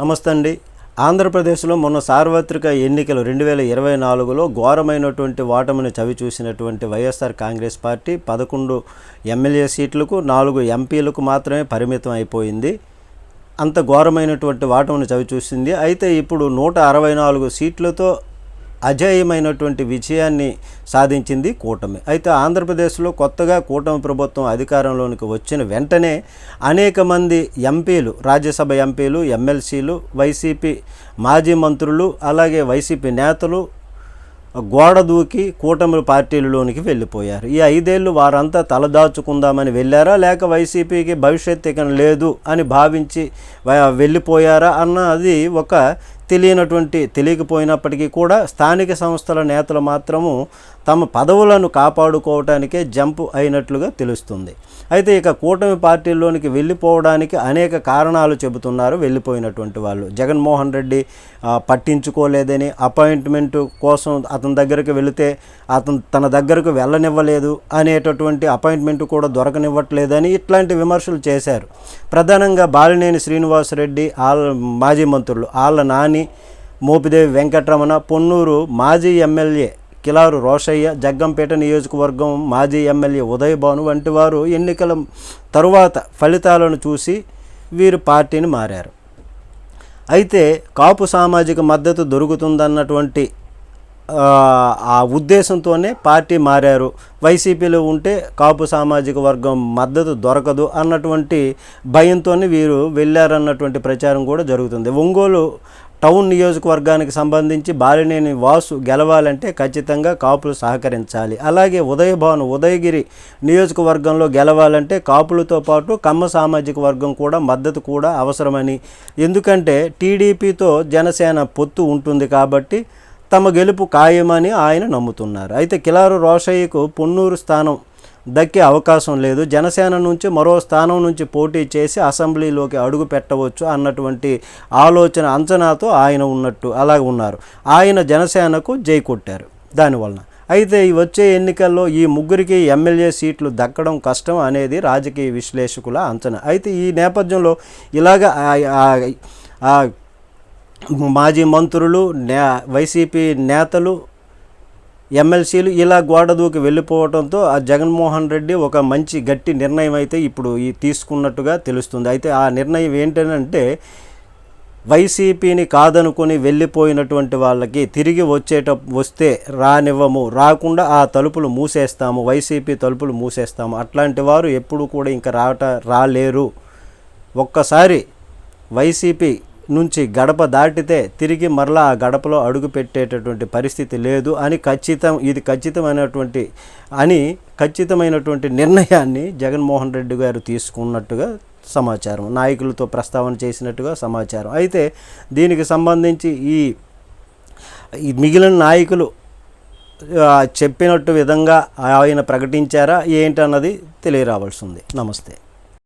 నమస్తే అండి. ఆంధ్రప్రదేశ్లో మొన్న సార్వత్రిక ఎన్నికలు రెండు వేల ఇరవై నాలుగులో ఘోరమైనటువంటి ఓటమిని చవి చూసినటువంటి వైఎస్ఆర్ కాంగ్రెస్ పార్టీ పదకొండు ఎమ్మెల్యే సీట్లకు నాలుగు ఎంపీలకు మాత్రమే పరిమితం అయిపోయింది. అంత ఘోరమైనటువంటి ఓటమిని చవి చూసింది. అయితే ఇప్పుడు నూట అరవై నాలుగు సీట్లతో అజేయమైనటువంటి విజయాన్ని సాధించింది కూటమి. అయితే ఆంధ్రప్రదేశ్లో కొత్తగా కూటమి ప్రభుత్వం అధికారంలోనికి వచ్చిన వెంటనే అనేక మంది ఎంపీలు రాజ్యసభ ఎంపీలు ఎమ్మెల్సీలు వైసీపీ మాజీ మంత్రులు అలాగే వైసీపీ నేతలు గోడ దూకి కూటమి పార్టీలలోనికి వెళ్ళిపోయారు. ఈ ఐదేళ్ళు వారంతా తలదాచుకుందామని వెళ్ళారా? లేక వైసీపీకి భవిష్యత్తు ఇక లేదు అని భావించి వెళ్ళిపోయారా? అన్నది ఒక తెలియనటువంటి తెలియకపోయినప్పటికీ కూడా స్థానిక సంస్థల నేతలు మాత్రము తమ పదవులను కాపాడుకోవటానికే జంప్ అయినట్లుగా తెలుస్తుంది. అయితే ఇక కూటమి పార్టీల్లోనికి వెళ్ళిపోవడానికి అనేక కారణాలు చెబుతున్నారు వెళ్ళిపోయినటువంటి వాళ్ళు. జగన్మోహన్ రెడ్డి పట్టించుకోలేదని అపాయింట్మెంట్ కోసం అతని దగ్గరికి వెళితే అతను తన దగ్గరకు వెళ్ళనివ్వలేదు అనేటటువంటి అపాయింట్మెంట్ కూడా దొరకనివ్వట్లేదని ఇట్లాంటి విమర్శలు చేశారు. ప్రధానంగా బాలినేని శ్రీనివాసరెడ్డి ఆళ్ళ మాజీ మంత్రులు ఆళ్ళ నాని మోపిదేవి వెంకటరమణ పొన్నూరు మాజీ ఎమ్మెల్యే కిలారు రోషయ్య జగ్గంపేట నియోజకవర్గం మాజీ ఎమ్మెల్యే ఉదయభాను వంటి వారు ఎన్నికల తరువాత ఫలితాలను చూసి వీరు పార్టీని మారారు. అయితే కాపు సామాజిక మద్దతు దొరుకుతుందన్నటువంటి ఆ, ఆ ఉద్దేశంతోనే పార్టీ మారారు. వైసీపీలో ఉంటే కాపు సామాజిక వర్గం మద్దతు దొరకదు అన్నటువంటి భయంతోనే వీరు వెళ్ళారన్నటువంటి ప్రచారం కూడా జరుగుతుంది. ఒంగోలు టౌన్ నియోజకవర్గానికి సంబంధించి బాలినేని వాసు గెలవాలంటే ఖచ్చితంగా కాపులు సహకరించాలి. అలాగే ఉదయభాను ఉదయగిరి నియోజకవర్గంలో గెలవాలంటే కాపులతో పాటు కమ్మ సామాజిక వర్గం కూడా మద్దతు కూడా అవసరమని. ఎందుకంటే టీడీపీతో జనసేన పొత్తు ఉంటుంది కాబట్టి తమ గెలుపు ఖాయమని ఆయన నమ్ముతున్నారు. అయితే కిలారు రోషయ్యకు పొన్నూరు స్థానం దక్కే అవకాశం లేదు. జనసేన నుంచి మరో స్థానం నుంచి పోటీ చేసి అసెంబ్లీలోకి అడుగు పెట్టవచ్చు అన్నటువంటి ఆలోచన అంచనాతో ఆయన ఉన్నట్టు అలాగ ఉన్నారు. ఆయన జనసేనకు జై కొట్టారు. దానివలన అయితే ఈ వచ్చే ఎన్నికల్లో ఈ ముగ్గురికి ఎమ్మెల్యే సీట్లు దక్కడం కష్టం అనేది రాజకీయ విశ్లేషకుల అంచనా. అయితే ఈ నేపథ్యంలో ఇలాగ మాజీ మంత్రులు నే వైసీపీ నేతలు ఎమ్మెల్సీలు ఇలా గోడ దూకి వెళ్ళిపోవడంతో ఆ జగన్మోహన్ రెడ్డి ఒక మంచి గట్టి నిర్ణయం అయితే ఇప్పుడు ఈ తీసుకున్నట్టుగా తెలుస్తుంది. అయితే ఆ నిర్ణయం ఏంటంటే వైసీపీని కాదనుకొని వెళ్ళిపోయినటువంటి వాళ్ళకి తిరిగి వచ్చేట వస్తే రానివ్వము రాకుండా ఆ తలుపులు మూసేస్తాము వైసీపీ తలుపులు మూసేస్తాము. అట్లాంటి వారు ఎప్పుడు కూడా ఇంకా రావట రాలేరు. ఒక్కసారి వైసీపీ నుంచి గడప దాటితే తిరిగి మరలా ఆ గడపలో అడుగు పెట్టేటటువంటి పరిస్థితి లేదు అని ఖచ్చితం ఇది ఖచ్చితమైనటువంటి అని ఖచ్చితమైనటువంటి నిర్ణయాన్ని జగన్మోహన్ రెడ్డి గారు తీసుకున్నట్టుగా సమాచారం నాయకులతో ప్రస్తావన చేసినట్టుగా సమాచారం. అయితే దీనికి సంబంధించి ఈ మిగిలిన నాయకులు చెప్పినట్టు విధంగా ఆయన ప్రకటించారా ఏంటన్నది తెలియరావాల్సి ఉంది. నమస్తే.